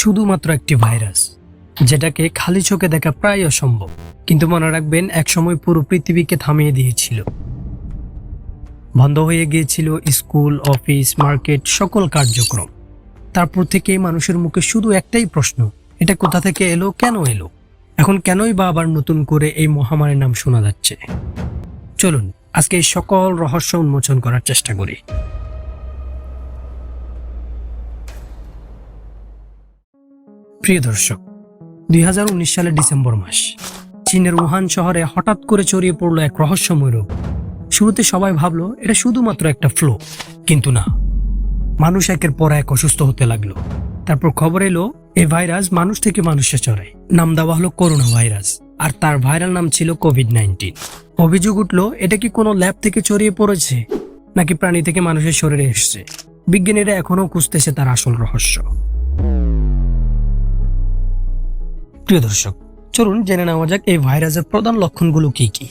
শুধুমাত্র একটি ভাইরাস, যেটাকে খালি চোখে দেখা প্রায় অসম্ভব। কিন্তু মনে রাখবেন, একসময় পুরো পৃথিবীকে থামিয়ে দিয়েছিল। বন্ধ হয়ে গিয়েছিল স্কুল, অফিস, মার্কেট, সকল কার্যক্রম। তারপর থেকে মানুষের মুখে শুধু একটাই প্রশ্ন, এটা কোথা থেকে এলো, কেন এলো? এখন কেনই বা আবার নতুন করে এই মহামারীর নাম শোনা যাচ্ছে? চলুন, আজকে এই সকল রহস্য উন্মোচন করার চেষ্টা করি। প্রিয় দর্শক, দুই হাজার উনিশ সালের ডিসেম্বর মাস। চীনের উহান শহরে হঠাৎ করে ছড়িয়ে পড়ল এক রহস্যময় রোগ। শুরুতে সবাই ভাবলো, এটা শুধুমাত্র একটা ফ্লো, কিন্তু না। মানুষ একের পর এক অসুস্থ হতে লাগল। তারপর খবর এলো এই ভাইরাস মানুষ থেকে মানুষে চড়ায় নাম দেওয়া হলো করোনা ভাইরাস, আর তার ভাইরাল নাম ছিল কোভিড নাইন্টিন। অভিযোগ উঠল, এটা কি কোনো ল্যাব থেকে ছড়িয়ে পড়েছে, নাকি প্রাণী থেকে মানুষের শরীরে এসছে? বিজ্ঞানীরা এখনও খুঁজতেছে তার আসল রহস্য। প্রিয় দর্শক, চলুন জেনে নেওয়া যাক এই ভাইরাসের প্রধান লক্ষণগুলো কি কি।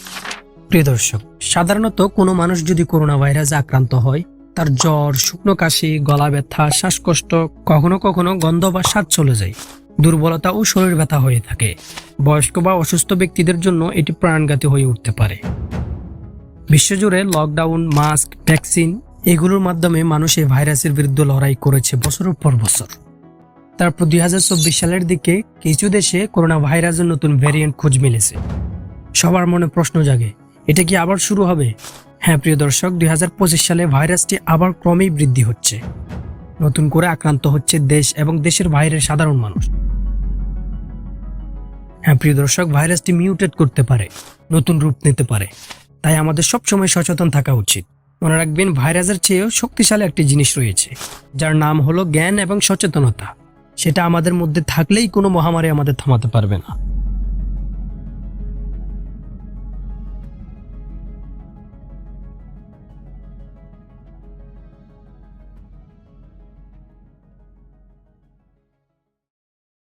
প্রিয় দর্শক, সাধারণত কোনো মানুষ যদি করোনা ভাইরাসে আক্রান্ত হয়, তার জ্বর, শুকনো কাশি, গলা ব্যথা, শ্বাসকষ্ট, কখনো কখনো গন্ধ বা স্বাদ চলে যায়। দুর্বলতা ও শরীর ব্যথা হয়ে থাকে। বয়স্ক বা অসুস্থ ব্যক্তিদের জন্য এটি প্রাণঘাতী হয়ে উঠতে পারে। বিশ্বজুড়ে লকডাউন, মাস্ক, ভ্যাকসিন, এগুলোর মাধ্যমে মানুষ এই ভাইরাসের বিরুদ্ধে লড়াই করেছে বছরের পর বছর। তারপর দুই হাজার চব্বিশ সালের দিকে কিছু দেশে করোনা ভাইরাসের নতুন ভ্যারিয়েন্ট খোঁজ মিলেছে। সবার মনে প্রশ্ন জাগে, এটা কি আবার শুরু হবে? হ্যাঁ প্রিয় দর্শক, দুই হাজার পঁচিশ সালে ভাইরাসটি আবার ক্রমেই বৃদ্ধি হচ্ছে। নতুন করে আক্রান্ত হচ্ছে দেশ এবং দেশের বাইরের সাধারণ মানুষ। হ্যাঁ প্রিয় দর্শক, ভাইরাসটি মিউটেট করতে পারে, নতুন রূপ নিতে পারে। তাই আমাদের সবসময় সচেতন থাকা উচিত। মনে রাখবেন, ভাইরাসের চেয়েও শক্তিশালী একটি জিনিস রয়েছে, যার নাম হলো জ্ঞান এবং সচেতনতা। সেটা আমাদের মধ্যে থাকলেই কোনো মহামারী আমাদের থামাতে পারবে না।